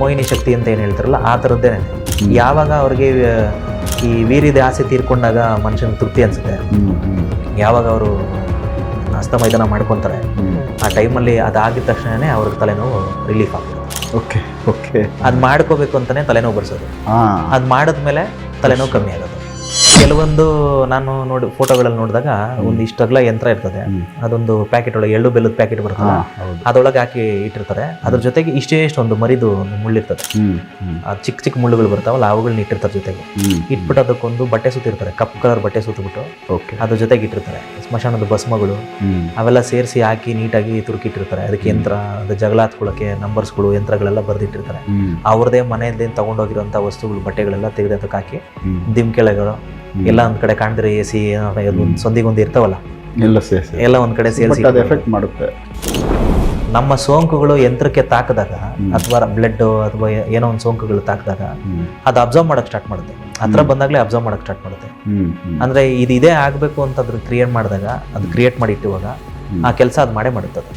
ಮೋಹಿನಿ ಶಕ್ತಿ ಅಂತ ಏನು ಹೇಳ್ತಾರಲ್ಲ ಆ ಥರದ್ದೇ ಯಾವಾಗ ಅವ್ರಿಗೆ ಈ ವೀರ್ಯದ ಆಸೆ ತೀರ್ಕೊಂಡಾಗ ಮನುಷ್ಯನ ತೃಪ್ತಿ ಅನಿಸುತ್ತೆ. ಯಾವಾಗ ಅವರು ಅಸ್ತ ಮೈದಾನ ಮಾಡ್ಕೊತಾರೆ ಆ ಟೈಮಲ್ಲಿ ಅದಾಗಿದ ತಕ್ಷಣನೇ ಅವ್ರಿಗೆ ತಲೆನೋವು ರಿಲೀಫ್ ಆಗ್ತದೆ ಓಕೆ ಓಕೆ. ಅದು ಮಾಡ್ಕೋಬೇಕು ಅಂತಲೇ ತಲೆನೋವು ಬರ್ಸೋದು. ಅದು ಮಾಡಿದ್ಮೇಲೆ ತಲೆನೋವು ಕಮ್ಮಿ ಆಗೋದು ಕೆಲವೊಂದು ನಾನು ನೋಡಿ ಫೋಟೋಗಳಲ್ಲಿ ನೋಡಿದಾಗ ಒಂದು ಇಷ್ಟಗಲ ಯಂತ್ರ ಇರ್ತದೆ. ಅದೊಂದು ಪ್ಯಾಕೆಟ್ ಒಳಗೆ ಎಳ್ಳು ಬೆಲ್ಲದ ಪ್ಯಾಕೆಟ್ ಬರ್ತದೆ ಅದೊಳಗೆ ಹಾಕಿ ಇಟ್ಟಿರ್ತಾರೆ. ಅದ್ರ ಜೊತೆಗೆ ಇಷ್ಟೇ ಇಷ್ಟೊಂದು ಒಂದು ಮರಿದು ಒಂದು ಮುಳ್ಳಿರ್ತದೆ ಚಿಕ್ಕ ಚಿಕ್ಕ ಮುಳ್ಳುಗಳು ಬರ್ತಾವಲ್ಲ ಅವುಗಳನ್ನ ಇಟ್ಟಿರ್ತಾರೆ ಜೊತೆಗೆ. ಇಟ್ಬಿಟ್ಟು ಅದಕ್ಕೊಂದು ಬಟ್ಟೆ ಸುತ್ತಿರ್ತಾರೆ ಕಪ್ ಕಲರ್ ಬಟ್ಟೆ ಸುತ್ತಬಿಟ್ಟು ಓಕೆ. ಅದ್ರ ಜೊತೆಗೆ ಇಟ್ಟಿರ್ತಾರೆ. ಸ್ಮಶಾನದ ಭಸ್ಮಗಳು. ಅವೆಲ್ಲ ಸೇರಿಸಿ ಹಾಕಿ ನೀಟಾಗಿ ತುರುಕಿಟ್ಟಿರ್ತಾರೆ. ಅದಕ್ಕೆ ಯಂತ್ರ ಅದು ಜಗಳ ಹತ್ಕೊಳ್ಳೋಕೆ ನಂಬರ್ಸ್ಗಳು ಯಂತ್ರಗಳೆಲ್ಲ ಬರೆದಿಟ್ಟಿರ್ತಾರೆ. ಅವ್ರದೇ ಮನೆಯಲ್ಲಿ ತಗೊಂಡೋಗಿರೋಂಥ ವಸ್ತುಗಳು ಬಟ್ಟೆಗಳೆಲ್ಲ ತೆಗೆದು ಅದಕ್ಕೆ ಹಾಕಿ ದಿಮ್ಕೆಳೆಗಳು ದಿಮ್ ಕೆಳಗಳು ಎಲ್ಲ ಒಂದ್ ಕಡೆ ಕಾಣ್ದಿರ ಎ ಸಿ ಸೊಂದಿಗೊಂದು ಇರ್ತಾವಲ್ಲ? ಎಲ್ಲ ಒಂದ್ ಕಡೆ ಸೇರಿಸಿ ಎಫೆಕ್ಟ್ ಮಾಡುತ್ತೆ. ನಮ್ಮ ಸೋಂಕುಗಳು ಯಂತ್ರಕ್ಕೆ ತಾಕಿದಾಗ ಅಥವಾ ಬ್ಲಡ್ ಅಥವಾ ಏನೋ ಒಂದು ಸೋಂಕುಗಳು ತಾಕಿದಾಗ ಅದು ಅಬ್ಸರ್ವ್ ಮಾಡಕ್ ಸ್ಟಾರ್ಟ್ ಮಾಡುತ್ತೆ. ಹತ್ರ ಬಂದಾಗಲೇ ಅಬ್ಸರ್ವ್ ಮಾಡಕ್ ಸ್ಟಾರ್ಟ್ ಮಾಡುತ್ತೆ. ಅಂದ್ರೆ ಇದು ಇದೇ ಆಗಬೇಕು ಅಂತ ಅದ್ರ ಕ್ರಿಯೇಟ್ ಮಾಡಿದಾಗ ಅದು ಕ್ರಿಯೇಟ್ ಮಾಡಿ ಇಟ್ಟಿವಾಗ ಆ ಕೆಲಸ ಅದು ಮಾಡೇ ಮಾಡುತ್ತದೆ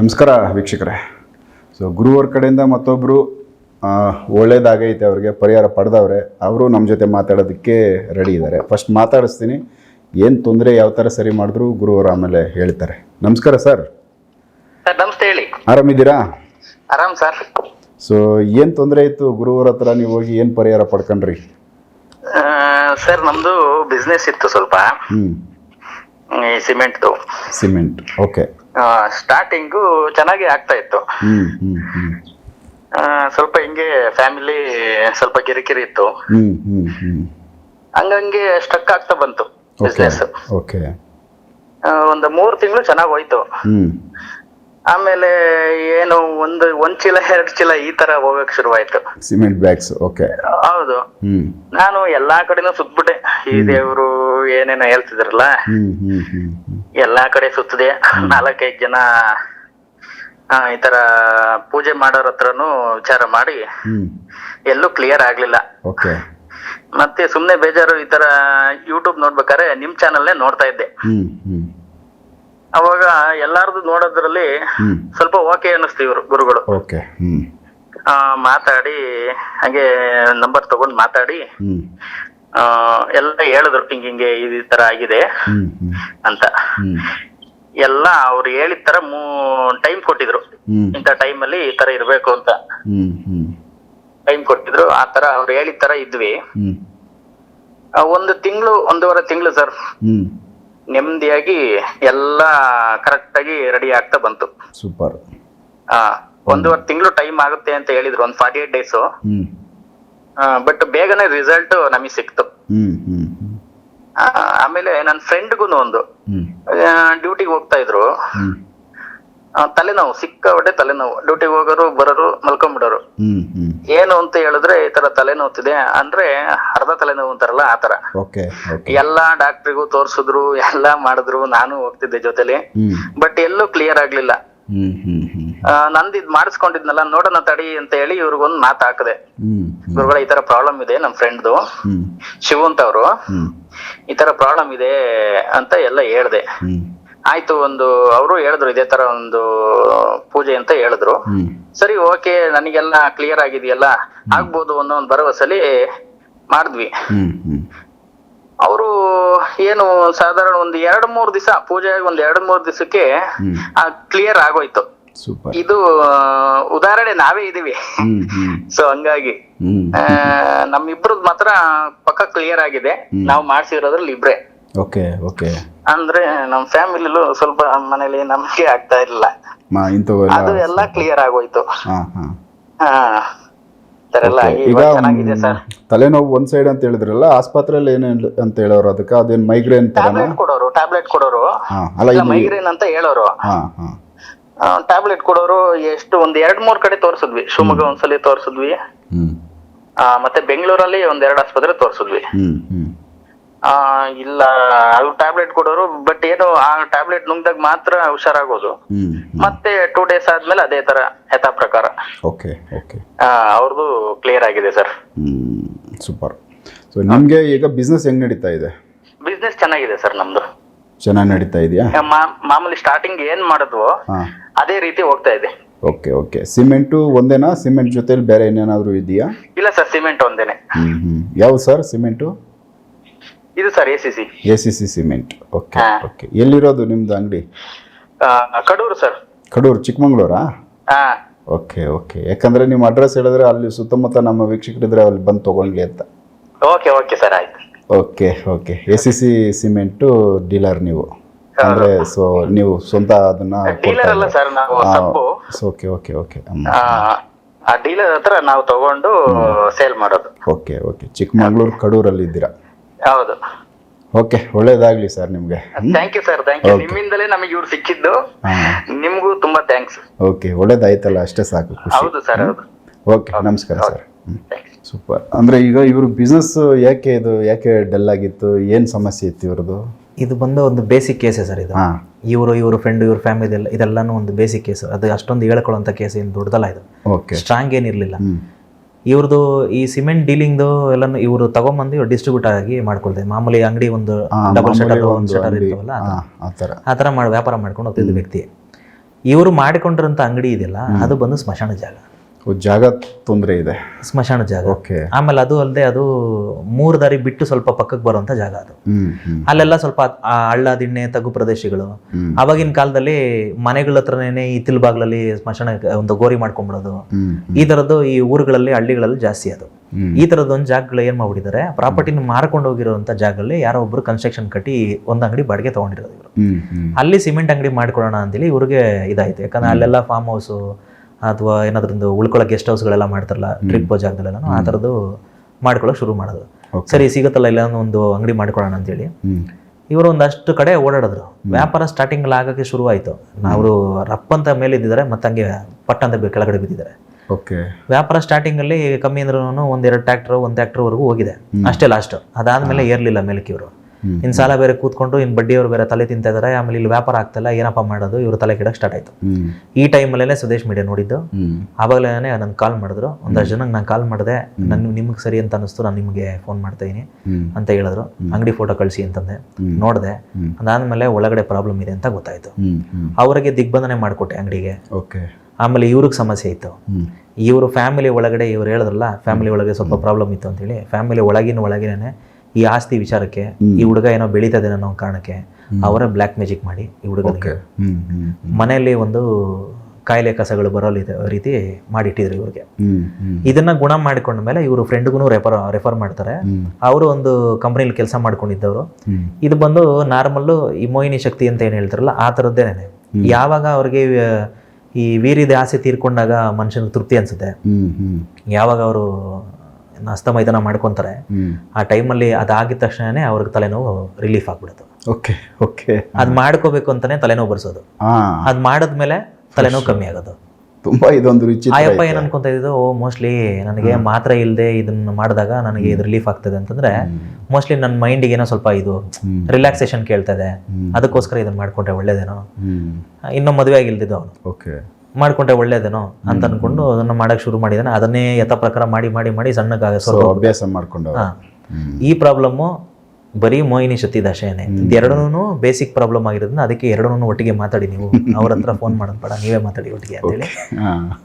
ನಮಸ್ಕಾರ ವೀಕ್ಷಕರೇ. ಸೊ ಗುರುವರ ಕಡೆಯಿಂದ ಮತ್ತೊಬ್ಬರು ಒಳ್ಳೇದಾಗೈತೆ ಅವ್ರಿಗೆ ಪರಿಹಾರ ಪಡೆದವ್ರೆ ಅವರು ನಮ್ಮ ಜೊತೆ ಮಾತಾಡೋದಕ್ಕೆ ರೆಡಿ ಇದ್ದಾರೆ ಫಸ್ಟ್ ಮಾತಾಡಿಸ್ತೀನಿ. ಏನು ತೊಂದರೆ ಯಾವ ಥರ ಸರಿ ಮಾಡಿದ್ರು ಗುರುವರು ಆಮೇಲೆ ಹೇಳ್ತಾರೆ. ನಮಸ್ಕಾರ ಸರ್ ಸರ್ ನಮಸ್ತೆ ಹೇಳಿ. ಆರಾಮಿದ್ದೀರಾ? ಆರಾಮ್ ಸರ್. ಸೊ ಏನು ತೊಂದರೆ ಇತ್ತು ಗುರುವರ ಹತ್ರ? ನೀವು ಹೋಗಿ ಏನು ಪರಿಹಾರ ಪಡ್ಕೊಂಡ್ರಿ? ಸರ್ ನಮ್ದು ಬಿಸ್ನೆಸ್ ಇತ್ತು ಸ್ವಲ್ಪ. ಹ್ಞೂ ಹ್ಮ್, ಈ ಸಿಮೆಂಟ್ದು ಸಿಮೆಂಟ್ ಓಕೆ ಸ್ಟಾರ್ಟಿಂಗು ಚೆನ್ನಾಗಿ ಆಗ್ತಾ ಇತ್ತು. ಆ, ಸ್ವಲ್ಪ ಹಿಂಗೆ ಫ್ಯಾಮಿಲಿ ಸ್ವಲ್ಪ ಕಿರಿಕಿರಿ ಇತ್ತು. ಹಂಗಂಗೆ ಸ್ಟಕ್ ಆಗ್ತಾ ಬಂತು ಓಕೆ ಬಿಸ್ನೆಸ್ ಓಕೆ ಒಂದು ಮೂರು ತಿಂಗಳು ಚೆನ್ನಾಗಿ ಹೋಯ್ತು. ಹ್ಮ್. ಆಮೇಲೆ ಏನು ಒಂದು ಒಂದ್ ಚೀಲ ಎರಡ್ ಚೀಲ ಈ ತರ ಹೋಗಕ್ ಶುರುವಾಯ್ತು. ಸಿಮೆಂಟ್ ಬ್ಯಾಗ್ಸ್ ಓಕೆ ಹೌದು. ನಾನು ಎಲ್ಲಾ ಕಡೆನೂ ಸುತ್ಬಿಟ್ಟೆ. ಈ ದೇವ್ರು ಏನೇನೋ ಹೇಳ್ತಿದ್ರಲ್ಲ. ಎಲ್ಲಾ ಕಡೆ ಸುತ್ತದೆ. ನಾಲ್ಕೈದು ಜನ ಈ ತರ ಪೂಜೆ ಮಾಡೋರ್ ಹತ್ರನು ವಿಚಾರ ಮಾಡಿ ಎಲ್ಲೂ ಕ್ಲಿಯರ್ ಆಗ್ಲಿಲ್ಲ. ಮತ್ತೆ ಸುಮ್ನೆ ಬೇಜಾರು ಈ ತರ ಯೂಟ್ಯೂಬ್ ನೋಡ್ಬೇಕಾದ್ರೆ ನಿಮ್ ಚಾನಲ್ನೇ ನೋಡ್ತಾ ಇದ್ದೆ. ಅವಾಗ ಎಲ್ಲಾರ್ದು ನೋಡೋದ್ರಲ್ಲಿ ಸ್ವಲ್ಪ ಓಕೆ ಅನ್ನಿಸ್ತು ಇವ್ರು ಗುರುಗಳು. ಮಾತಾಡಿ ಹಂಗೆ ನಂಬರ್ ತಗೊಂಡ್ ಮಾತಾಡಿ. ಎಲ್ಲ ಹೇಳಿದ್ರು ಹಿಂಗ್ ಹಿಂಗೆ ಈ ತರ ಆಗಿದೆ ಅಂತ. ಎಲ್ಲ ಅವ್ರು ಹೇಳಿದ ತರ ಮೂ ಟೈಮ್ ಕೊಟ್ಟಿದ್ರು. ಇಂಥ ಟೈಮ್ ಅಲ್ಲಿ ಈ ತರ ಇರ್ಬೇಕು ಅಂತ. ಟೈಮ್ ಕೊಟ್ಟಿದ್ರು. ಆ ತರ ಅವ್ರು ಹೇಳಿದ ತರ ಇದ್ವಿ. ಒಂದು ತಿಂಗಳು ಒಂದೂವರೆ ತಿಂಗಳು ಸರ್ ನೆಮ್ಮದಿಯಾಗಿ ಎಲ್ಲ ಕರೆಕ್ಟ್ ಆಗಿ ರೆಡಿ ಆಗ್ತಾ ಬಂತು. ಸೂಪರ್. ಆ ಒಂದೂವರೆ ತಿಂಗಳು ಟೈಮ್ ಆಗುತ್ತೆ ಅಂತ ಹೇಳಿದ್ರು. ಒಂದ್ ಫಾರ್ಟಿ ಏಟ್ ಡೇಸ್ ಬಟ್ ಬೇಗನೆ ರಿಸಲ್ಟ್ ನಮಗೆ ಸಿಕ್ತು. ಆಮೇಲೆ ನನ್ನ ಫ್ರೆಂಡ್ಗೂ ಒಂದು. ಡ್ಯೂಟಿಗೆ ಹೋಗ್ತಾ ಇದ್ರು. ಹ್ಮ್. ಸಿಕ್ಕ ತಲೆನೋವು ಸಿಕ್ಕಾಪಟ್ಟೆ ತಲೆನೋವು. ಡ್ಯೂಟಿಗೆ ಹೋಗೋರು ಬರೋರು ಮಲ್ಕೊಂಡ್ಬಿಡೋರು ಏನು ಅಂತ ಹೇಳಿದ್ರೆ ಈ ತರ ತಲೆನೋವ್ತಿದೆ. ಅಂದ್ರೆ ಅರ್ಧ ತಲೆನೋವು ಅಂತಾರಲ್ಲ ಆ ತರ. ಎಲ್ಲಾ ಡಾಕ್ಟ್ರಿಗೂ ತೋರ್ಸಿದ್ರು ಎಲ್ಲಾ ಮಾಡಿದ್ರು ನಾನು ಹೋಗ್ತಿದ್ದೆ ಜೊತೆಲಿ. ಬಟ್ ಎಲ್ಲೂ ಕ್ಲಿಯರ್ ಆಗ್ಲಿಲ್ಲ. ನಂದ್ ಇದ್ ಮಾಡಿಸ್ಕೊಂಡಿದ್ನಲ್ಲ ನೋಡೋಣ ತಡಿ ಅಂತ ಹೇಳಿ ಇವ್ರಿಗೊಂದ್ ಮಾತ್ ಹಾಕದೆ. ಗುರುಗಳ ಈ ತರ ಪ್ರಾಬ್ಲಮ್ ಇದೆ ನಮ್ ಫ್ರೆಂಡ್ದು ಶಿವು ಅಂತ ಅವರು ಈ ತರ ಪ್ರಾಬ್ಲಮ್ ಇದೆ ಅಂತ ಎಲ್ಲ ಹೇಳ್ದೆ. ಆಯ್ತು ಒಂದು ಅವರು ಹೇಳಿದ್ರು ಇದೇ ತರ ಒಂದು ಪೂಜೆ ಅಂತ ಹೇಳಿದ್ರು. ಸರಿ ಓಕೆ ನನಗೆಲ್ಲ ಕ್ಲಿಯರ್ ಆಗಿದೆಯಲ್ಲ? ಆಗ್ಬೋದು ಅನ್ನೋ ಒಂದು ಭರವಸೆಲಿ ಮಾಡಿದ್ವಿ. ಅವರು ಏನು ಸಾಧಾರಣ ಒಂದು ಎರಡ್ ಮೂರ್ ದಿವಸ ಪೂಜೆ ಒಂದ್ ಎರಡ್ ಮೂರ್ ದಿವಸಕ್ಕೆ ಕ್ಲಿಯರ್ ಆಗೋಯ್ತು. ಸೂಪರ್ ಇದು ಉದಾಹರಣೆ ನಾವೇ ಇದೀವಿ ಸೊ ಹಂಗಾಗಿ ನಮ್ಮಿಬ್ರದ್ ಮಾತ್ರ ಪಕ್ಕ ಕ್ಲಿಯರ್ ಆಗಿದೆ. ನಾವು ಮಾಡ್ಸಿರೋದ್ರಲ್ಲಿ ಇಬ್ರೆ. ಓಕೆ ಓಕೆ ಅಂದ್ರೆ ನಮ್ ಫ್ಯಾಮಿಲಿ ಸ್ವಲ್ಪ ಮನೇಲಿ ನಂಬಿಕೆ ಆಗ್ತಾ ಇರಲಿಲ್ಲ. ಅದು ಎಲ್ಲ ಕ್ಲಿಯರ್ ಆಗೋಯ್ತು. ಈಗ ಇವಾಗ ಚೆನ್ನಾಗಿದೆ ಸರ್. ಮ್, ತಲೆನೋವು ಒಂದ್ ಸೈಡ್ ಅಂತ ಹೇಳಿದ್ರಲ್ಲ ಆಸ್ಪತ್ರೆಯಲ್ಲಿ ಏನೇನು ಅಂತ ಹೇಳೋರು ಅದಕ್ಕೆ? ಅದೇನ್ ಮೈಗ್ರೇನ್ ಕೊಡೋರು ಟ್ಯಾಬ್ಲೆಟ್ ಕೊಡೋರು. ಅಲ್ಲ ಮೈಗ್ರೇನ್ ಅಂತ ಹೇಳೋರು. ಹಾ ಹಾ. ಟ್ಯಾಬ್ಲೆಟ್ ಕೊಡೋರು ಎಷ್ಟು ಒಂದ್ ಎರಡ್ ಮೂರ್ ಕಡೆ ತೋರಿಸಿದ್ವಿ. ಶಿವಮೊಗ್ಗ ಒಂದ್ಸಲಿ ತೋರಿಸಿದ್ವಿ. ಮತ್ತೆ ಬೆಂಗಳೂರಲ್ಲಿ ಒಂದ್ ಎರಡ್ ಆಸ್ಪತ್ರೆ ತೋರಿಸಿದ್ವಿ. ಆ ಇಲ್ಲ ಅದು ಟ್ಯಾಬ್ಲೆಟ್ ಕೊಡೋರು ಬಟ್ ಏನು ಆ ಟ್ಯಾಬ್ಲೆಟ್ ನುಂಗ್ದಾಗ ಮಾತ್ರ ಹುಷಾರಾಗೋದು. ಮತ್ತೆ ಟೂ ಡೇಸ್ ಆದ್ಮೇಲೆ ಅದೇ ತರ ಯಥಾ ಪ್ರಕಾರ. ಅವ್ರದ್ದು ಕ್ಲಿಯರ್ ಆಗಿದೆ ಸರ್ ಸೂಪರ್ ಸೊ ನಿಮಗೆ ಈಗ ಬಿಸ್ನೆಸ್ ಹೆಂಗ್ ನಡೀತಾ ಇದೆ? ಬಿಸ್ನೆಸ್ ಚೆನ್ನಾಗಿದೆ ಸರ್ ನಮ್ದು. ಚೆನ್ನಾಗಿ ನಡೀತಾ ಇದೆಯಾ? ಮಾಮೂಲಿ ಸ್ಟಾರ್ಟಿಂಗ್ ಏನ್ ಮಾಡಿದ್ವು ಅದೇ ರೀತಿ ಹೋಗ್ತಾ ಇದೆ. Okay okay. ಸಿಮೆಂಟು ಒಂದೇನಾ? ಸಿಮೆಂಟ್ ಜೊತೆಲಿ ಬೇರೆ ಏನೇನಾದರೂ ಇದೆಯಾ? ಇಲ್ಲ ಸರ್ ಸಿಮೆಂಟ್ ಒಂದೇನೆ. ಯಾವ ಸರ್ ಸಿಮೆಂಟು? ಇದು sir A C C. A C C cement. Okay ಹಾ. ಓಕೆ. ಎಲ್ಲಿರೋದು ನಿಮ್ದು ಅಂಗಡಿ? ಕಡೂರು ಸರ್. ಕಡೂರು ಚಿಕ್ಕಮಂಗ್ಳೂರಾ? ಹಾ. Okay okay. ಯಾಕಂದ್ರೆ ನಿಮ್ಮ ಅಡ್ರೆಸ್ ಹೇಳಿದ್ರೆ ಅಲ್ಲಿ ಸುತ್ತಮುತ್ತ ನಮ್ಮ ವೀಕ್ಷಕರಿದ್ರೆ ಅಲ್ಲಿ ಬಂದು ತಗೊಳ್ಳಿ ಅಂತ. ಓಕೆ ಓಕೆ ಸರ್ ಆಯ್ತು. Okay okay. A C C cement dealer ನೀವು. ಅಂದರೆ ಸೊ ನೀವು ಸ್ವಂತ ಅದನ್ನ ಡೀಲರ್ ಅಲ್ಲ ಸರ್ ನಾವು ಸಬ್ಬು. ಓಕೆ ಓಕೆ ಓಕೆ ಆ, ಡೀಲರ್ ಹತ್ರ ನಾವು ತಗೊಂಡು ಸೇಲ್ ಮಾಡೋದು. ಓಕೆ ಓಕೆ ಚಿಕ್ಕಮಗಳೂರು ಕಡೂರಲ್ಲಿ ಇದ್ದೀರಾ? ಹೌದು. ಓಕೆ ಒಳ್ಳೇದಾಗ್ಲಿ ಸರ್ ನಿಮ್ಗೆ. Thank you sir thank you ನಿಮ್ಮಿಂದಲೇ ನಮಗೆ ಇವ್ರು ಸಿಕ್ಕಿದ್ದು. ನಿಮ್ಗೂ ತುಂಬಾ ಥ್ಯಾಂಕ್ಸ್ ಓಕೆ ಒಳ್ಳೇದಾಯ್ತಲ್ಲ ಅಷ್ಟೇ ಸಾಕು ಖುಷಿ. ಹೌದು ಸರ್ ಹೌದು. ಓಕೆ ನಮಸ್ಕಾರ ಸರ್ ಸೂಪರ್ ಅಂದ್ರೆ ಈಗ ಇವರು ಬಿಸ್ನೆಸ್ ಯಾಕೆ ಇದು ಯಾಕೆ ಡಲ್ ಆಗಿತ್ತು? ಏನು ಸಮಸ್ಯೆ ಇತ್ತು ಇವ್ರದ್ದು? ಇದು ಬಂದು ಒಂದು ಬೇಸಿಕ್ ಕೇಸೇ ಸರ್ ಇದು. ಇವರು ಇವರು ಫ್ರೆಂಡ್ ಇವ್ರ ಫ್ಯಾಮಿಲಿ ಎಲ್ಲ ಇದೆಲ್ಲನೂ ಒಂದು ಬೇಸಿಕ್ ಕೇಸ್ ಅದು ಅಷ್ಟೊಂದು ಹೇಳ್ಕೊಳ್ಳೋಂಥ ಕೇಸ್ ಏನು ದೊಡ್ಡದಲ್ಲ ಇದು. ಸ್ಟ್ರಾಂಗ್ ಏನಿರಲಿಲ್ಲ ಇವ್ರದ್ದು ಈ ಸಿಮೆಂಟ್ ಡೀಲಿಂಗ್ದು ಎಲ್ಲಾನು ಇವರು ತಗೊಂಬಂದು ಇವ್ರು ಡಿಸ್ಟ್ರಿಬ್ಯೂಟ್ ಆಗಿ ಮಾಡ್ಕೊಳ್ತಾರೆ ಮಾಮೂಲಿ ಅಂಗಡಿ ಒಂದು ಡಬಲ್ ಶಟರ್ ಒಂದು ಶಟರ್ ಇರ್ತಾವಲ್ಲ ಆ ಥರ. ಮಾಡಿ ವ್ಯಾಪಾರ ಮಾಡ್ಕೊಂಡು ಹೋಗ್ತಿದ್ದ ವ್ಯಕ್ತಿ. ಇವರು ಮಾಡಿಕೊಂಡಿರೋಂಥ ಅಂಗಡಿ ಇದೆಯಲ್ಲ ಅದು ಬಂದು ಸ್ಮಶಾನ ಜಾಗ. ಜಾಗ ತೊಂದರೆ ಇದೆ. ಸ್ಮಶಾನ ಜಾಗ. ಓಕೆ ಆಮೇಲೆ ಅದು ಅಲ್ಲದೆ ಅದು ಮೂರು ದಾರಿ ಬಿಟ್ಟು ಸ್ವಲ್ಪ ಪಕ್ಕಕ್ಕೆ ಬರುವಂಥ ಜಾಗ ಅದು. ಅಲ್ಲೆಲ್ಲ ಸ್ವಲ್ಪ ಆ ಹಳ್ಳ ದಿಣ್ಣೆ ತಗ್ಗು ಪ್ರದೇಶಗಳು. ಅವಾಗಿನ ಕಾಲದಲ್ಲಿ ಮನೆಗಳ ಹತ್ರನೇ ಈ ಬಾಗ್ಲಲ್ಲಿ ಸ್ಮಶಾನ ಒಂದು ಗೋರಿ ಮಾಡ್ಕೊಂಡ್ಬಿಡೋದು. ಈ ತರದ್ದು ಈ ಊರುಗಳಲ್ಲಿ ಹಳ್ಳಿಗಳಲ್ಲಿ ಜಾಸ್ತಿ ಅದು. ಈ ಥರದ್ದು ಒಂದು ಜಾಗಗಳು ಏನು ಮಾಡ್ಬಿಟ್ಟಿದ್ದಾರೆ ಪ್ರಾಪರ್ಟಿನ ಮಾರ್ಕೊಂಡು ಹೋಗಿರುವಂತ ಜಾಗದಲ್ಲಿ ಯಾರೋ ಒಬ್ರು ಕನ್ಸ್ಟ್ರಕ್ಷನ್ ಕಟ್ಟಿ ಒಂದು ಅಂಗಡಿ ಬಾಡಿಗೆ ತೊಗೊಂಡಿರೋದು ಇವರು. ಅಲ್ಲಿ ಸಿಮೆಂಟ್ ಅಂಗಡಿ ಮಾಡ್ಕೊಳ್ಳೋಣ ಅಂತೇಳಿ ಇವ್ರಿಗೆ ಇದಾಯ್ತು. ಯಾಕಂದ್ರೆ ಅಲ್ಲೆಲ್ಲ ಫಾರ್ಮ್ ಹೌಸು ಅಥವಾ ಏನಾದ್ರೊಂದು ಉಳ್ಕೊಳ್ಳೋ ಗೆಸ್ಟ್ ಹೌಸ್ಗಳೆಲ್ಲ ಮಾಡ್ತಾರಲ್ಲ ಟ್ರಿಪ್ ಜಾಗದಲ್ಲೆಲ್ಲ ಆ ಥರದ್ದು ಮಾಡ್ಕೊಳ್ಳೋಕೆ ಶುರು ಮಾಡೋದು. ಸರಿ ಸಿಗುತ್ತಲ್ಲ ಇಲ್ಲ ಒಂದು ಅಂಗಡಿ ಮಾಡ್ಕೊಳ್ಳೋಣ ಅಂತೇಳಿ. ಹೇಳಿ ಇವರು ಒಂದಷ್ಟು ಕಡೆ ಓಡಾಡಿದ್ರು. ವ್ಯಾಪಾರ ಸ್ಟಾರ್ಟಿಂಗ್ ಆಗಕ್ಕೆ ಶುರು ಆಯಿತು. ಅವರು ರಪ್ ಅಂತ ಮೇಲೆ ಇದ್ದಿದ್ದಾರೆ ಮತ್ತೆ ಹಂಗೆ ಪಟ್ ಅಂತ ಕೆಳಗಡೆ ಬಿದ್ದಿದ್ದಾರೆ. ಓಕೆ ವ್ಯಾಪಾರ ಸ್ಟಾರ್ಟಿಂಗಲ್ಲಿ ಕಮ್ಮಿ ಅಂದ್ರೂ ಒಂದೆರಡು ಟ್ರ್ಯಾಕ್ಟರ್ ಒಂದು ಟ್ರ್ಯಾಕ್ಟರ್ವರೆಗೂ ಹೋಗಿದೆ. ಅಷ್ಟೇ ಲಾಸ್ಟ್ ಅದಾದ್ಮೇಲೆ ಏರ್ಲಿಲ್ಲ ಮೇಲಕ್ಕೆ ಇವರು. ಇನ್ನು ಸಾಲ ಬೇರೆ ಕೂತ್ಕೊಂಡು ಇನ್ನು ಬಡ್ಡಿಯವರು ಬೇರೆ ತಲೆ ತಿಂತ ಇದ್ದಾರೆ ಆಮೇಲೆ ಇಲ್ಲಿ ವ್ಯಾಪಾರ ಆಗ್ತಿಲ್ಲ ಏನಪ್ಪ ಮಾಡೋದು ಇವರು ತಲೆ ಕೆಡಕ್ಕೆ ಸ್ಟಾರ್ಟ್ ಆಯ್ತು. ಈ ಟೈಮಲ್ಲೇ ಸುದೇಶ್ ಮೀಡಿಯಾ ನೋಡಿದ್ದು. ಆವಾಗಲೇ ನನಗೆ ಕಾಲ್ ಮಾಡಿದ್ರು. ಒಂದಷ್ಟು ಜನಕ್ಕೆ ನಾನು ಕಾಲ್ ಮಾಡಿದೆ ನನ್ನ ನಿಮ್ಗೆ ಸರಿ ಅಂತ ಅನಿಸ್ತು ನಾನು ನಿಮಗೆ ಫೋನ್ ಮಾಡ್ತಾ ಇದೀನಿ ಅಂತ ಹೇಳಿದ್ರು. ಅಂಗಡಿ ಫೋಟೋ ಕಳಿಸಿ ಅಂತಂದೆ. ನೋಡಿದೆ. ಅದಾದ್ಮೇಲೆ ಒಳಗಡೆ ಪ್ರಾಬ್ಲಮ್ ಇದೆ ಅಂತ ಗೊತ್ತಾಯಿತು. ಅವರಿಗೆ ದಿಗ್ಬಂಧನೆ ಮಾಡಿಕೊಟ್ಟೆ ಅಂಗಡಿಗೆ. ಓಕೆ. ಆಮೇಲೆ ಇವ್ರಿಗೆ ಸಮಸ್ಯೆ ಇತ್ತು. ಇವರು ಫ್ಯಾಮಿಲಿ ಒಳಗಡೆ ಇವ್ರು ಹೇಳಿದ್ರಲ್ಲ ಫ್ಯಾಮಿಲಿ ಒಳಗೆ ಸ್ವಲ್ಪ ಪ್ರಾಬ್ಲಮ್ ಇತ್ತು ಅಂತೇಳಿ ಫ್ಯಾಮಿಲಿ ಒಳಗಿನ ಒಳಗೇನೆ ಈ ಆಸ್ತಿ ವಿಚಾರಕ್ಕೆ ಈ ಹುಡುಗ ಏನೋ ಬೆಳೀತದೆ ಅನ್ನೋ ಕಾರಣಕ್ಕೆ ಅವರ ಬ್ಲ್ಯಾಕ್ ಮ್ಯಾಜಿಕ್ ಮಾಡಿ ಈ ಹುಡುಗನಿಗೆ ಮನೆಯಲ್ಲಿ ಒಂದು ಕಾಯಿಲೆ ಕಸಗಳು ಬರೋ ರೀತಿ- ಮಾಡಿಟ್ಟಿದ್ರು ಇವ್ರಿಗೆ. ಇದನ್ನ ಗುಣ ಮಾಡಿಕೊಂಡ ಮೇಲೆ ಇವರು ಫ್ರೆಂಡ್ಗೂ ರೆಫರ್ ರೆಫರ್ ಮಾಡ್ತಾರೆ. ಅವರು ಒಂದು ಕಂಪ್ನಿಲಿ ಕೆಲಸ ಮಾಡ್ಕೊಂಡಿದ್ದವರು. ಇದು ಬಂದು ನಾರ್ಮಲ್ಲು ಈ ಮೋಹಿನಿ ಶಕ್ತಿ ಅಂತ ಏನು ಹೇಳ್ತಾರಲ್ಲ ಆ ಥರದ್ದೇನೆ ಯಾವಾಗ ಅವ್ರಿಗೆ ಈ ವೀರ್ಯದ ಆಸೆ ತೀರ್ಕೊಂಡಾಗ ಮನುಷ್ಯನಿಗೆ ತೃಪ್ತಿ ಅನ್ಸುತ್ತೆ? ಯಾವಾಗ ಅವರು ಹಸ್ತ ಮೈದಾನ ಮಾಡ್ಕೊತಾರೆ ಆ ಟೈಮಲ್ಲಿ ಅದಾಗಿದ ತಕ್ಷಣನೇ ಅವ್ರಿಗೆ ತಲೆನೋವು ರಿಲೀಫ್ ಆಗ್ಬಿಡುತ್ತೆ. ಓಕೆ ಓಕೆ ಅದು ಮಾಡ್ಕೋಬೇಕು ಅಂತಾನೆ ತಲೆನೋವು ಬರ್ಸೋದು. ಅದ್ ಮಾಡಿದ್ಮೇಲೆ ತಲೆನೋವು ಕಮ್ಮಿ ಆಗೋದು. ತುಂಬಾ ಇದೊಂದು ರುಚಿ ಆಯಪ್ಪ ಏನ್ ಅನ್ಕೊಂತ ಇದ್ದು ಮೋಸ್ಟ್ಲಿ ನನಗೆ ಮಾತ್ರ ಇಲ್ಲದೆ ಇದನ್ನ ಮಾಡಿದಾಗ ನನಗೆ ಇದು ರಿಲೀಫ್ ಆಗ್ತದೆ ಅಂತಂದ್ರೆ ಮೋಸ್ಟ್ಲಿ ನನ್ನ ಮೈಂಡಿಗೆ ಏನೋ ಸ್ವಲ್ಪ ಇದು ರಿಲ್ಯಾಕ್ಸೇಷನ್ ಕೇಳ್ತದೆ ಅದಕ್ಕೋಸ್ಕರ ಇದನ್ನ ಮಾಡ್ಕೊಂಡ್ರೆ ಒಳ್ಳೇದೇನೋ. ಇನ್ನೂ ಮದುವೆ ಆಗಿಲ್ದಿದ್ದು ಅವನು. ಓಕೆ ಮಾಡ್ಕೊಂಡ್ರೆ ಒಳ್ಳೇದೇನೋ ಅಂತ ಅನ್ಕೊಂಡು ಅದನ್ನ ಮಾಡಕ್ ಶುರು ಮಾಡಿದಾನೆ. ಅದನ್ನೇ ಯಥ ಪ್ರಕಾರ ಮಾಡಿ ಮಾಡಿ ಮಾಡಿ ಸಣ್ಣಕ್ಕಾಗ ಸ್ವಲ್ಪ ಅಭ್ಯಾಸ ಮಾಡ್ಕೊಂಡು ಈ ಪ್ರಾಬ್ಲಮ್ಮು ಬರೀ ಮೋಹಿನಿ ಶಕ್ತಿ ದಶೆಯೇ ಎರಡೂ ಬೇಸಿಕ್ ಪ್ರಾಬ್ಲಮ್ ಆಗಿರೋದ್ರಿಂದ ಅದಕ್ಕೆ ಎರಡನ್ನೂ ಒಟ್ಟಿಗೆ ಮಾತಾಡಿ ನೀವು. ಅವ್ರ ಹತ್ರ ಫೋನ್ ಮಾಡೋದು ಬೇಡ ನೀವೇ ಮಾತಾಡಿ ಒಟ್ಟಿಗೆ ಅಂತೇಳಿ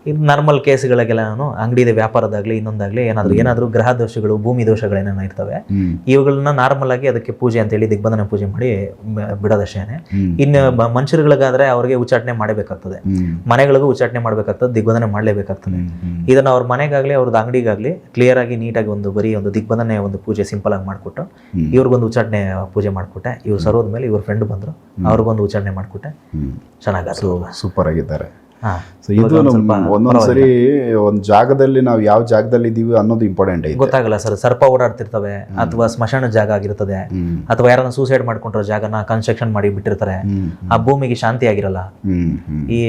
ಇದು ನಾರ್ಮಲ್ ಕೇಸ್ಗಳಿಗೆಲ್ಲ ನಾನು ಅಂಗಡಿದ ವ್ಯಾಪಾರದಾಗಲಿ ಇನ್ನೊಂದಾಗಲಿ ಏನಾದರೂ ಏನಾದರೂ ಗ್ರಹ ದೋಷಗಳು ಭೂಮಿ ದೋಷಗಳೇನೇನೋ ಇರ್ತವೆ ಇವುಗಳನ್ನ ನಾರ್ಮಲ್ ಆಗಿ ಅದಕ್ಕೆ ಪೂಜೆ ಅಂತೇಳಿ ದಿಗ್ಬಂಧನ ಪೂಜೆ ಮಾಡಿ ಬಿಡೋ ದಶೆಯೇ ಹ್ಮ್. ಇನ್ನು ಮನುಷ್ಯರುಗಳಿಗಾದ್ರೆ ಅವ್ರಿಗೆ ಉಚ್ಚಾಟನೆ ಮಾಡಬೇಕಾಗ್ತದೆ. ಮನೆಗಳಿಗೂ ಉಚ್ಚಾಟನೆ ಮಾಡಬೇಕಾಗ್ತದೆ ದಿಗ್ಬಂಧನ ಮಾಡಲೇಬೇಕಾಗ್ತದೆ. ಇದನ್ನು ಅವ್ರ ಮನೆಗಾಗಲಿ ಅವ್ರದ್ದು ಅಂಗಡಿಗಾಗಲಿ ಕ್ಲಿಯರ್ ಆಗಿ ನೀಟಾಗಿ ಒಂದು ಬರೀ ಒಂದು ದಿಗ್ಬಂಧನೆ ಒಂದು ಪೂಜೆ ಸಿಂಪಲ್ ಆಗಿ ಮಾಡಿಕೊಟ್ಟು ಹ್ಮ್. ಇವ್ರಿಗೊಂದು ಉಚ್ಚಾಟನೆ ಪೂಜೆ ಮಾಡಿಕೊಟ್ಟೆ. ಇವ್ರು ಸರೋದ ಮೇಲೆ ಇವ್ರ ಫ್ರೆಂಡ್ ಬಂದರು. ಅವ್ರಿಗೊಂದು ಉಚ್ಚಾಟನೆ ಮಾಡಿಕೊಟ್ಟೆ. ಸೊ ಸೂಪರ್ ಆಗಿದ್ದಾರೆ. ಸೊ ಇದು ಒಂದೊಂದ್ಸರಿ ಒಂದು ಜಾಗದಲ್ಲಿ ನಾವು ಯಾವ ಜಾಗದಲ್ಲಿ ಇದೀವಿ ಅನ್ನೋದು ಇಂಪಾರ್ಟೆಂಟ್ ಐತೆ. ಗೊತ್ತಾಗಲ್ಲ ಸರ್ ಸರ್ಪ ಓಡಾಡ್ತಿರ್ತವೆ ಅಥವಾ ಸ್ಮಶಾನ ಜಾಗ ಆಗಿರ್ತದೆ. ಅಥವಾ ಯಾರನ್ನ ಸೂಸೈಡ್ ಮಾಡ್ಕೊಂಡಿರೋ ಜಾಗನ ಕನ್ಸ್ಟ್ರಕ್ಷನ್ ಮಾಡಿ ಬಿಟ್ಟಿರ್ತಾರೆ ಆ ಭೂಮಿಗೆ ಶಾಂತಿ ಆಗಿರಲ್ಲ. ಈ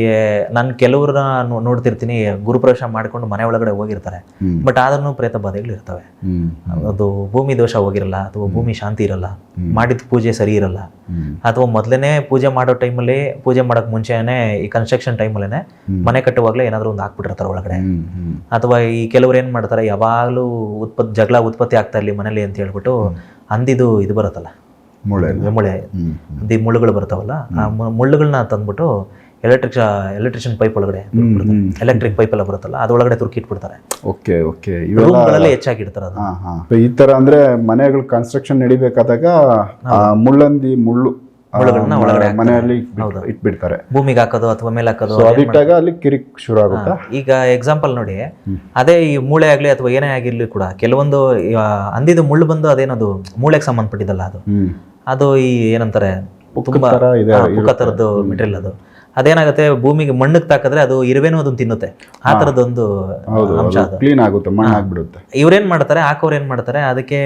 ನಾನು ಕೆಲವ್ರನ್ನ ನೋಡ್ತಿರ್ತೀನಿ ಗುರುಪ್ರವೇಶ ಮಾಡ್ಕೊಂಡು ಮನೆ ಒಳಗಡೆ ಹೋಗಿರ್ತಾರೆ. ಬಟ್ ಆದ್ರೂ ಪ್ರೇತ ಬಾಧೆಗಳು ಇರ್ತವೆ. ಅದು ಭೂಮಿ ದೋಷ ಹೋಗಿರಲ್ಲ ಅಥವಾ ಭೂಮಿ ಶಾಂತಿ ಇರಲ್ಲ. ಮಾಡಿದ ಪೂಜೆ ಸರಿ ಇರಲ್ಲ. ಅಥವಾ ಮೊದಲನೇ ಪೂಜೆ ಮಾಡೋ ಟೈಮಲ್ಲಿ ಪೂಜೆ ಮಾಡಕ್ ಮುಂಚೆನೇ ಈ ಕನ್ಸ್ಟ್ರಕ್ಷನ್ ಟೈಮಲ್ಲೇ ಮನೆ ಕಟ್ಟುವಾಗಲೇ ಏನಾದರೂ ಒಂದು ಹಾಕ್ಬಿಟ್ಟಿರ್ತಾರೆ ಒಳಗಡೆ. ಅಥವಾ ಈ ಕೆಲವ್ರು ಏನು ಮಾಡ್ತಾರೆ ಯಾವಾಗಲೂ ಉತ್ಪತ್ತಿ ಜಗಳ ಉತ್ಪತ್ತಿ ಆಗ್ತಾ ಇರಲಿ ಮನೇಲಿ ಅಂತ ಹೇಳ್ಬಿಟ್ಟು ಅಂದಿದು ಇದು ಬರುತ್ತಲ್ಲ. ಮುಳೆ ಮುಳೆ ದಿ ಮುಳ್ಳುಗಳು ಬರ್ತಾವಲ್ಲ ಆ ಮುಳ್ಳುಗಳನ್ನ ತಂದ್ಬಿಟ್ಟು ಎಲೆಕ್ಟ್ರಿಕ್ ಎಲೆಕ್ಟ್ರಿಷಿಯನ್ ಪೈಪ್ ಒಳಗಡೆ ಎಲೆಕ್ಟ್ರಿಕ್ ಪೈಪ್ ಎಲ್ಲ ಬರುತ್ತಲ್ಲ ಅದೊಳಗಡೆ ತುರ್ಕಿ ಇಟ್ಬಿಡ್ತಾರೆ ಓಕೆ ಓಕೆ ಇವೆಲ್ಲ ಹೆಚ್ಚಾಗಿ ಇಡ್ತಾರೆ ಅದು ಈ ತರ ಅಂದ್ರೆ ಮನೆಗಳು ಕನ್ಸ್ಟ್ರಕ್ಷನ್ ನಡಿಬೇಕಾದಾಗ ಮುಳ್ಳಂದಿ ಮುಳ್ಳು. ಮನೆಯಲ್ಲಿ ಇಟ್ಬಿಡ್ತಾರೆ. ಭೂಮಿಗೆ ಹಾಕೋದು ಅಥವಾ ಮೇಲೆ ಹಾಕೋದು ಅದಿಟ್ಟಾಗ ಅಲ್ಲಿ ಕಿರಿಕ್ ಶುರು ಆಗುತ್ತಾ? ಈಗ ಎಕ್ಸಾಂಪಲ್ ನೋಡಿ. ಅದೇ ಈ ಮೂಳೆ ಆಗ್ಲಿ ಅಥವಾ ಏನೇ ಆಗಿರ್ಲಿ ಕೂಡ ಕೆಲವೊಂದು ಅಂದಿದ ಅಂದಿದ್ದು ಮುಳ್ಳು ಬಂದು ಅದೇನದು ಮೂಳೆಗೆ ಸಂಬಂಧಪಟ್ಟಿದ್ದಲ್ಲ ಅದು. ಅದು ಈ ಏನಂತಾರೆ ತುಂಬಾ ತರ ಇದೆ, ಹಾ, ಮೆಟೀರಿಯಲ್ ಅದು. ಅದೇನಾಗುತ್ತೆ ಭೂಮಿಗೆ ಮಣ್ಣಕ್ಕೆ ತಾಕಿದ್ರೆ ಅದು ಇರುವೆನೂ ಅದನ್ನ ತಿನ್ನುತ್ತೆ. ಆ ಥರದೊಂದು ಹೌದು ಅಂಶ ಅದು ಕ್ಲೀನ್ ಆಗುತ್ತೆ ಮಣ್ಣು ಆಗ್ಬಿಡುತ್ತೆ. ಇವ್ರೇನ್ ಮಾಡ್ತಾರೆ ಹಾಕೋರು ಏನ್ ಮಾಡ್ತಾರೆ ಅದಕ್ಕೆ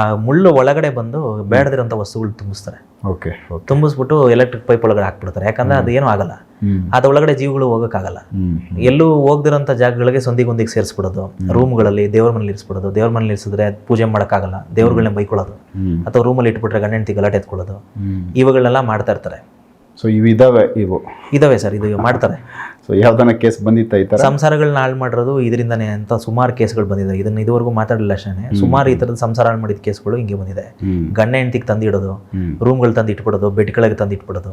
ಆ ಮುಳ್ಳು ಒಳಗಡೆ ಬಂದು ಬೇಡದಿರೋಂಥ ವಸ್ತುಗಳು ತುಂಬಿಸ್ತಾರೆ. ಓಕೆ ತುಂಬಿಸ್ಬಿಟ್ಟು ಎಲೆಕ್ಟ್ರಿಕ್ ಪೈಪ್ ಒಳಗಡೆ ಹಾಕ್ಬಿಡ್ತಾರೆ ಯಾಕಂದ್ರೆ ಅದು ಏನೂ ಆಗಲ್ಲ. ಅದ ಅದ್ರೊಳಗಡೆ ಜೀವಗಳು ಹೋಗೋಕ್ಕಾಗಲ್ಲ. ಆಗಲ್ಲ ಎಲ್ಲೂ ಹೋಗ್ದಿರೋಂಥ ಜಾಗಗಳಿಗೆ ಸಂದಿಗೊಂದಿಗೆ ಸೇರಿಸ್ಬಿಡೋದು. ರೂಮ್ಗಳಲ್ಲಿ ದೇವ್ರ ಮನೇಲಿ ಇರಿಸ್ಬಿಡೋದು ದೇವ್ರ ಮನೇಲಿ ಇರಿಸಿದ್ರೆ ಪೂಜೆ ಮಾಡೋಕ್ಕಾಗಲ್ಲ ದೇವ್ರಗಳನ್ನ ಬೈಕೊಳ್ಳೋದು. ಅಥವಾ ರೂಮಲ್ಲಿ ಇಟ್ಬಿಟ್ರೆ ಗಂಡ ಹೆಂಡತಿ ಗಲಾಟೆ ಎತ್ಕೊಳ್ಳೋದು. ಇವುಗಳನ್ನೆಲ್ಲ ಮಾಡ್ತಾ ಇರ್ತಾರೆ. ಸೊ ಇವಿದಾವೆ ಇವು. ಇದಾವೆ ಸರ್ ಇದು ಮಾಡ್ತಾರೆ. ಸೊ ಯಾವ್ದನ ಕೇಸ್ ಬಂದಿತ್ತ ಈ ತರ? ಸಂಸಾರಗಳನ್ನ ಹಾಳು ಮಾಡಿರೋದು ಇದರಿಂದಾನೆ ಅಂತ ಸುಮಾರು ಕೇಸ್ಗಳು ಬಂದಿದೆ. ಇದನ್ನ ಇದುವರೆಗೂ ಮಾತಾಡಲಿಲ್ಲ ಅಷ್ಟೇ ಸುಮಾರು ಈ ಥರದ ಸಂಸಾರ ಹಾಳು ಮಾಡಿದ ಕೇಸ್ಗಳು ಹಿಂಗೆ ಬಂದಿದೆ. ಗಂಡ ಹೆಂಡತಿಗೆ ತಂದಿಡೋದು ರೂಮ್ ರೂಮ್ಗಳು ತಂದು ಇಟ್ಬಿಡೋದು ಬೆಡ್ ಕೆಳಗೆ ತಂದು ಇಟ್ಬಿಡೋದು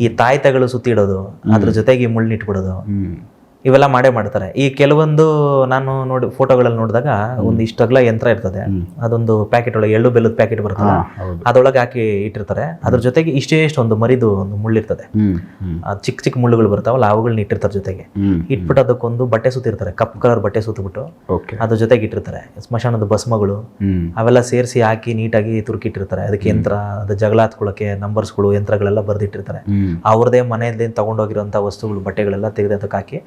ಈ ತಾಯ್ತಗಳು ಸುತ್ತಿಡೋದು ಅದ್ರ ಜೊತೆಗೆ ಮುಳ್ಳು ಇಟ್ಬಿಡೋದು ಹ್ಮ್. ಇವೆಲ್ಲ ಮಾಡೇ ಮಾಡ್ತಾರೆ. ಈ ಕೆಲವೊಂದು ನಾನು ನೋಡಿ ಫೋಟೋಗಳಲ್ಲಿ ನೋಡಿದಾಗ ಒಂದು ಅಗಲ ಯಂತ್ರ ಇರ್ತದೆ. ಅದೊಂದು ಪ್ಯಾಕೆಟ್ ಒಳಗೆ ಎಳ್ಳು ಬೆಲ್ಲದ ಪ್ಯಾಕೆಟ್ ಬರ್ತದೆ ಅದೊಳಗೆ ಹಾಕಿ ಇಟ್ಟಿರ್ತಾರೆ. ಅದ್ರ ಜೊತೆಗೆ ಇಷ್ಟೇ ಇಷ್ಟು ಒಂದು ಮರಿದು ಒಂದು ಮುಳ್ಳಿರ್ತದೆ ಚಿಕ್ಕ ಚಿಕ್ಕ ಮುಳ್ಳುಗಳು ಬರ್ತಾವಲ್ಲ ಅವುಗಳನ್ನ ಇಟ್ಟಿರ್ತಾರೆ ಜೊತೆಗೆ. ಇಟ್ಬಿಟ್ಟು ಅದಕ್ಕೊಂದು ಬಟ್ಟೆ ಸುತ್ತಿರ್ತಾರೆ. ಕಪ್ ಕಲರ್ ಬಟ್ಟೆ ಸುತ್ತಬಿಟ್ಟು ಅದ್ರ ಜೊತೆಗೆ ಇಟ್ಟಿರ್ತಾರೆ. ಸ್ಮಶಾನದ ಭಸ್ಮಗಳು ಅವೆಲ್ಲ ಸೇರಿಸಿ ಹಾಕಿ ನೀಟಾಗಿ ತುರುಕಿಟ್ಟಿರ್ತಾರೆ. ಅದಕ್ಕೆ ಯಂತ್ರ ಅದು ಜಗಳ ಹತ್ಕೊಳ್ಳೋಕೆ ನಂಬರ್ಸ್ಗಳು ಯಂತ್ರಗಳೆಲ್ಲ ಬರೆದಿಟ್ಟಿರ್ತಾರೆ. ಅವ್ರದೇ ಮನೆಯಲ್ಲಿ ತಗೊಂಡೋಗಿರೋಂಥ ವಸ್ತುಗಳು ಬಟ್ಟೆಗಳೆಲ್ಲ ತೆಗೆದು ಅದಕ್ಕೆ ಹಾಕಿ.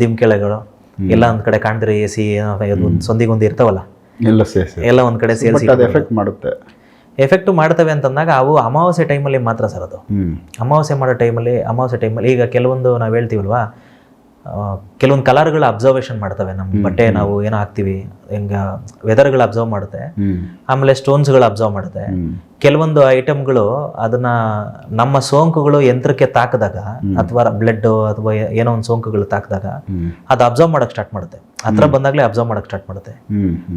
ದಿಮ್ಕೆಳೆಗಳು ಎಲ್ಲ ಒಂದ್ ಕಡೆ ಕಾಣ್ತಾರೆ ಎ ಸಿ ಸಂದಿಗೊಂದು ಇರ್ತಾವಲ್ಲ? ಎಲ್ಲ ಒಂದ್ ಕಡೆ ಸೇರಿಸಿ ಎಫೆಕ್ಟ್ ಮಾಡುತ್ತೆ. ಎಫೆಕ್ಟ್ ಮಾಡ್ತವೆ ಅಂತಂದಾಗ ಅವು ಅಮಾವಾಸ್ಯೆ ಟೈಮಲ್ಲಿ ಮಾತ್ರ ಸರ್ ಅದು. ಅಮಾವಾಸ್ಯ ಮಾಡೋ ಟೈಮಲ್ಲಿ ಅಮಾವಾಸ್ಯೆ ಟೈಮಲ್ಲಿ ಈಗ ಕೆಲವೊಂದು ನಾವು ಹೇಳ್ತೀವಲ್ವಾ? ಕೆಲವೊಂದು ಕಲರ್ಗಳ ಅಬ್ಸರ್ವೇಷನ್ ಮಾಡ್ತವೆ. ನಮ್ಮ ಬಟ್ಟೆ ನಾವು ಏನೋ ಹಾಕ್ತಿವಿ ಹಿಂಗ ವೆದರ್ಗಳು ಅಬ್ಸರ್ವ್ ಮಾಡುತ್ತೆ. ಆಮೇಲೆ ಸ್ಟೋನ್ಸ್ಗಳು ಅಬ್ಸರ್ವ್ ಮಾಡುತ್ತೆ. ಕೆಲವೊಂದು ಐಟಮ್ಗಳು ಅದನ್ನ ನಮ್ಮ ಸೋಂಕುಗಳು ಯಂತ್ರಕ್ಕೆ ತಾಕಿದಾಗ ಅಥವಾ ಬ್ಲಡ್ ಅಥವಾ ಏನೋ ಒಂದು ಸೋಂಕುಗಳು ತಾಕಿದಾಗ ಅದು ಅಬ್ಸರ್ವ್ ಮಾಡಕ್ ಸ್ಟಾರ್ಟ್ ಮಾಡುತ್ತೆ. ಹತ್ರ ಬಂದಾಗಲೇ ಅಬ್ಸರ್ವ್ ಮಾಡಕ್ ಸ್ಟಾರ್ಟ್ ಮಾಡುತ್ತೆ.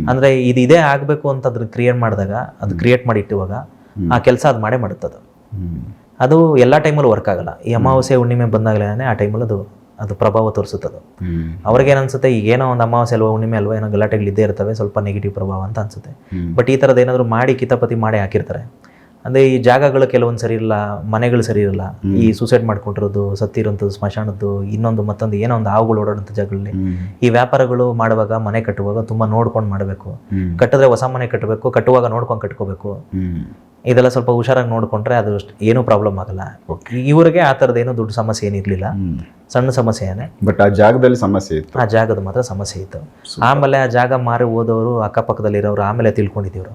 ಅಂದ್ರೆ ಇದು ಇದೇ ಆಗಬೇಕು ಅಂತ ಅದ್ರ ಕ್ರಿಯೇಟ್ ಮಾಡಿದಾಗ ಅದು ಕ್ರಿಯೇಟ್ ಮಾಡಿ ಇಟ್ಟುವಾಗ ಆ ಕೆಲಸ ಅದು ಮಾಡೇ ಮಾಡುತ್ತೆ ಅದು ಅದು ಎಲ್ಲ ಟೈಮಲ್ಲೂ ವರ್ಕ್ ಆಗಲ್ಲ. ಈ ಅಮಾವಾಸ್ಯೆ ಹುಣ್ಣಿಮೆ ಬಂದಾಗಲೇ ಆ ಟೈಮಲ್ಲಿ ಅದು ಅದು ಪ್ರಭಾವ ತೋರಿಸುತ್ತದೆ. ಅವ್ರಿಗೆ ಅನ್ಸುತ್ತೆ ಈಗ ಏನೋ ಒಂದು ಅಮಾವಾಸ್ಯೆ ಅಲ್ವಾ ಹುಣ್ಣಿಮೆ ಅಲ್ವಾ ಏನೋ ಗಲಾಟೆಗಳು ಇದ್ದೇ ಇರ್ತವೆ ಸ್ವಲ್ಪ ನೆಗೆಟಿವ್ ಪ್ರಭಾವ ಅಂತ ಅನ್ಸುತ್ತೆ. ಬಟ್ ಈ ಥರದ್ದು ಏನಾದರೂ ಮಾಡಿ ಕಿತಾಪತಿ ಮಾಡಿ ಹಾಕಿರ್ತಾರೆ. ಅಂದರೆ ಈ ಜಾಗಗಳು ಕೆಲವೊಂದು ಸರಿ ಇರಲ್ಲ ಮನೆಗಳು ಸರಿ ಇರಲ್ಲ ಈ ಸೂಸೈಡ್ ಮಾಡ್ಕೊಂಡಿರೋದು ಸತ್ತಿರೋಂಥದ್ದು ಸ್ಮಶಾನದ್ದು ಇನ್ನೊಂದು ಮತ್ತೊಂದು ಏನೋ ಒಂದು ಹಾವುಗಳು ಓಡಾಡೋಂಥ ಜಾಗಗಳಲ್ಲಿ ಈ ವ್ಯಾಪಾರಗಳು ಮಾಡುವಾಗ ಮನೆ ಕಟ್ಟುವಾಗ ತುಂಬ ನೋಡ್ಕೊಂಡು ಮಾಡಬೇಕು. ಕಟ್ಟಿದ್ರೆ ಹೊಸ ಮನೆ ಕಟ್ಟಬೇಕು ಕಟ್ಟುವಾಗ ನೋಡ್ಕೊಂಡು ಕಟ್ಕೋಬೇಕು. ಇದೆಲ್ಲ ಸ್ವಲ್ಪ ಹುಷಾರಾಗಿ ನೋಡ್ಕೊಂಡ್ರೆ ಅದು ಏನು ಪ್ರಾಬ್ಲಮ್ ಆಗಲ್ಲ. ಇವರಿಗೆ ಆ ಥರದ್ದು ಏನು ದೊಡ್ಡ ಸಮಸ್ಯೆ ಏನಿರಲಿಲ್ಲ ಸಣ್ಣ ಸಮಸ್ಯೆನೇ. ಬಟ್ ಆ ಜಾಗದಲ್ಲಿ ಸಮಸ್ಯೆ ಇತ್ತು. ಆ ಜಾಗದ ಮಾತ್ರ ಸಮಸ್ಯೆ ಇತ್ತು. ಆಮೇಲೆ ಆ ಜಾಗ ಮಾರಿ ಹೋದವರು ಅಕ್ಕಪಕ್ಕದಲ್ಲಿರೋರು ಆಮೇಲೆ ತಿಳ್ಕೊಂಡಿದ್ದೀವ್ರು.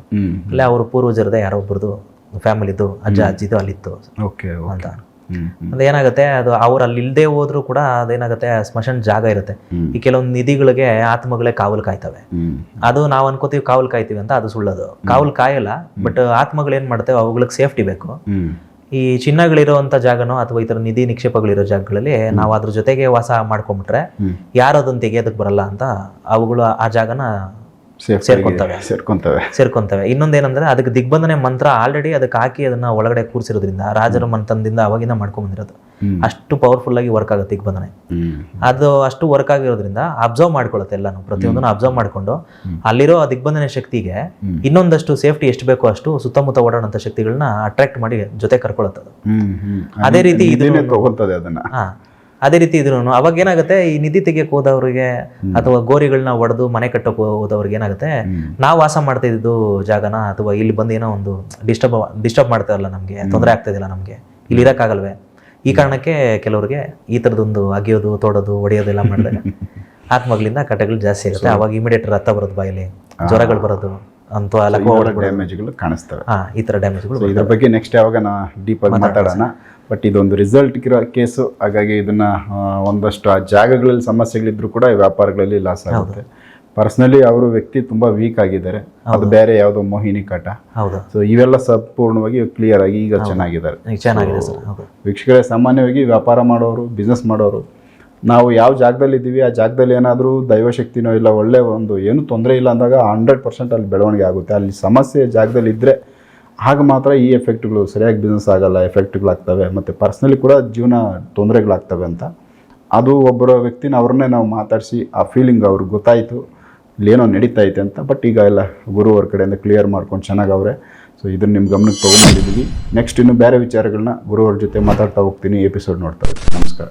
ಇಲ್ಲ ಅವ್ರ ಪೂರ್ವಜರದ ಯಾರೋ ಒಬ್ಬರದು ಫ್ಯಾಮಿಲಿದು ಅಜ್ಜ ಅಜ್ಜಿದು ಅಲ್ಲಿತ್ತು. ಓಕೆ ಅಂತ. ಹ್ಮ್ ಅದು ಏನಾಗುತ್ತೆ ಅದು ಅವ್ರು ಅಲ್ಲಿ ಇಲ್ಲದೆ ಹೋದ್ರು ಕೂಡ ಅದೇನಾಗುತ್ತೆ ಸ್ಮಶನ್ ಜಾಗ ಇರುತ್ತೆ. ಈ ಕೆಲವೊಂದು ನಿಧಿಗಳಿಗೆ ಆತ್ಮಗಳೇ ಕಾವಲು ಕಾಯ್ತವೆ. ಅದು ನಾವು ಅನ್ಕೋತೀವಿ ಕಾವಲು ಕಾಯ್ತೀವಿ ಅಂತ ಅದು ಸುಳ್ಳದು. ಕಾವಲು ಕಾಯಲ್ಲ ಬಟ್ ಆತ್ಮಗಳು ಏನು ಮಾಡ್ತೇವೆ ಅವುಗಳಿಗೆ ಸೇಫ್ಟಿ ಬೇಕು. ಈ ಚಿನ್ನಗಳಿರುವಂತ ಜಾಗನೋ ಅಥವಾ ಇತರ ನಿಧಿ ನಿಕ್ಷೇಪಗಳಿರೋ ಜಾಗಗಳಲ್ಲಿ ನಾವು ಅದ್ರ ಜೊತೆಗೆ ವಾಸ ಮಾಡ್ಕೊಂಬಿಟ್ರೆ ಹ್ಮ್. ಯಾರು ಅದನ್ನ ತೆಗಿಯೋದಕ್ಕೆ ಬರಲ್ಲ ಅಂತ ಅವುಗಳು ಆ ಜಾಗನ ಸೇರ್ಕೊಂತವೆ. ಸೇರ್ಕೊಂತವೆ ಸೇರ್ಕೊಂತವೆ ಇನ್ನೊಂದೇನಂದ್ರೆ ಅದಕ್ಕೆ ದಿಗ್ಬಂಧನೆ ಮಂತ್ರ ಆಲ್ರೆಡಿ ಅದಕ್ಕೆ ಹಾಕಿ ಅದನ್ನ ಒಳಗಡೆ ಕೂರಿಸಿರೋದ್ರಿಂದ ರಾಜರ ಮಂತ್ರದಿಂದ ಅವಾಗಿಂದ ಮಾಡ್ಕೊಂಡ್ ಬಂದಿರೋದು. ಅಷ್ಟು ಪವರ್ಫುಲ್ ಆಗಿ ವರ್ಕ್ ಆಗುತ್ತೆ ದಿಗ್ಬಂಧನೆ. ಅದು ಅಷ್ಟು ವರ್ಕ್ ಆಗಿರೋದ್ರಿಂದ ಅಬ್ಸರ್ವ್ ಮಾಡ್ಕೊಳ್ಳುತ್ತೆ ಎಲ್ಲಾನು. ಪ್ರತಿಯೊಂದನ್ನು ಅಬ್ಸರ್ವ್ ಮಾಡ್ಕೊಂಡು ಅಲ್ಲಿರೋ ಆ ದಿಗ್ಬಂಧನ ಶಕ್ತಿಗೆ ಇನ್ನೊಂದಷ್ಟು ಸೇಫ್ಟಿ ಎಷ್ಟು ಬೇಕೋ ಅಷ್ಟು ಸುತ್ತಮುತ್ತ ಓಡಾಡುವಂತ ಶಕ್ತಿಗಳನ್ನ ಅಟ್ರಾಕ್ಟ್ ಮಾಡಿ ಜೊತೆ ಕರ್ಕೊಳ್ಳುತ್ತೆ ಅದು ರೀತಿ ಇದನ್ನ ತಗೊಂತದೆ ಅದನ್ನ. ಹಾ. ಅದೇ ರೀತಿ ಇದ್ರು ಅವಾಗ ಏನಾಗುತ್ತೆ ಈ ನಿಧಿ ತೆಗಿಯಕ್ಕೆ ಹೋದವ್ರಿಗೆ ಅಥವಾ ಗೋರಿಗಳನ್ನ ಒಡೆದು ಮನೆ ಕಟ್ಟಕ್ಕೆ ಹೋದವ್ರಿಗೆ ಏನಾಗುತ್ತೆ ನಾವು ವಾಸ ಮಾಡ್ತಾ ಇದ್ದು ಜಾಗನ ಅಥವಾ ಇಲ್ಲಿ ಬಂದು ಏನೋ ಒಂದು ಡಿಸ್ಟರ್ಬ್ ಡಿಸ್ಟರ್ಬ್ ಮಾಡ್ತಾ ಇರಲ್ಲ ನಮಗೆ ತೊಂದರೆ ಆಗ್ತಾ ನಮಗೆ ಇಲ್ಲಿ ಇರೋಕ್ಕಾಗಲ್ವೇ? ಈ ಕಾರಣಕ್ಕೆ ಕೆಲವ್ರಿಗೆ ಈ ಥರದೊಂದು ಅಗಿಯೋದು ತೋಡೋದು ಹೊಡೆಯೋದೆಲ್ಲ ಮಾಡಿದಾಗ ಆತ್ಮಗಳಿಂದ ಕಟಗಳು ಜಾಸ್ತಿ ಇರುತ್ತೆ ಅವಾಗ ಇಮಿಡಿಯೇಟ್ ರಕ್ತ ಬರೋದು ಬಾಯಲ್ಲಿ ಜ್ವರಗಳು ಬರೋದು ಅಂತ ಡ್ಯಾಮೇಜ್ಗಳು ಕಾಣಿಸ್ತವೆ ಈ ಥರ ಡ್ಯಾಮೇಜ್ಗಳು ಇದ್ರ ಬಗ್ಗೆ ನೆಕ್ಸ್ಟ್ ಯಾವಾಗ ನಾ ಡೀಪ್ ಆಗಿ ಮಾತಾಡೋಣ? ಬಟ್ ಇದೊಂದು ರಿಸಲ್ಟ್ ಇರೋ ಕೇಸು. ಹಾಗಾಗಿ ಇದನ್ನ ಒಂದಷ್ಟು ಆ ಜಾಗಗಳಲ್ಲಿ ಸಮಸ್ಯೆಗಳಿದ್ರು ಕೂಡ ಈ ವ್ಯಾಪಾರಗಳಲ್ಲಿ ಲಾಸ್ ಆಗುತ್ತೆ. ಪರ್ಸ್ನಲಿ ಅವರು ವ್ಯಕ್ತಿ ತುಂಬಾ ವೀಕ್ ಆಗಿದ್ದಾರೆ. ಅದು ಬೇರೆ ಯಾವುದೋ ಮೋಹಿನಿ ಕಾಟ. ಸೊ ಇವೆಲ್ಲ ಸಂಪೂರ್ಣವಾಗಿ ಕ್ಲಿಯರ್ ಆಗಿ ಈಗ ಚೆನ್ನಾಗಿದ್ದಾರೆ. ಚೆನ್ನಾಗಿದೆ ಸರ್. ವೀಕ್ಷಕರೇ ಸಾಮಾನ್ಯವಾಗಿ ವ್ಯಾಪಾರ ಮಾಡೋರು ಬಿಸ್ನೆಸ್ ಮಾಡೋರು ನಾವು ಯಾವ ಜಾಗದಲ್ಲಿ ಇದ್ದೀವಿ ಆ ಜಾಗದಲ್ಲಿ ಏನಾದರೂ ದೈವಶಕ್ತಿನೋ ಇಲ್ಲ ಒಳ್ಳೆ ಒಂದು ಏನು ತೊಂದರೆ ಇಲ್ಲ ಅಂದಾಗ ಹಂಡ್ರೆಡ್ ಪರ್ಸೆಂಟ್ ಅಲ್ಲಿ ಬೆಳವಣಿಗೆ ಆಗುತ್ತೆ. ಅಲ್ಲಿ ಸಮಸ್ಯೆ ಜಾಗದಲ್ಲಿ ಇದ್ದರೆ ಆಗ ಮಾತ್ರ ಈ ಎಫೆಕ್ಟ್ಗಳು ಸರಿಯಾಗಿ ಬಿಸ್ನೆಸ್ ಆಗಲ್ಲ ಎಫೆಕ್ಟ್ಗಳಾಗ್ತವೆ ಮತ್ತು ಪರ್ಸ್ನಲಿ ಕೂಡ ಜೀವನ ತೊಂದರೆಗಳಾಗ್ತವೆ ಅಂತ. ಅದು ಒಬ್ಬರ ವ್ಯಕ್ತಿನ ಅವ್ರನ್ನೇ ನಾವು ಮಾತಾಡಿಸಿ ಆ ಫೀಲಿಂಗ್ ಅವ್ರಿಗೆ ಗೊತ್ತಾಯಿತು, ಇಲ್ಲೇನೋ ನಡೀತಾ ಐತೆ ಅಂತ ಬಟ್ ಈಗ ಎಲ್ಲ ಗುರು ಅವ್ರ ಕಡೆಯಿಂದ ಕ್ಲಿಯರ್ ಮಾಡ್ಕೊಂಡು ಚೆನ್ನಾಗವ್ರೆ ಸೊ ಇದನ್ನು ನಿಮ್ಮ ಗಮನಕ್ಕೆ ತೊಗೊಂಡಿದ್ದೀವಿ ನೆಕ್ಸ್ಟ್ ಇನ್ನು ಬೇರೆ ವಿಚಾರಗಳನ್ನ ಗುರು ಅವ್ರ ಜೊತೆ ಮಾತಾಡ್ತಾ ಹೋಗ್ತೀನಿ ಎಪಿಸೋಡ್ ನೋಡ್ತಾ ನಮಸ್ಕಾರ.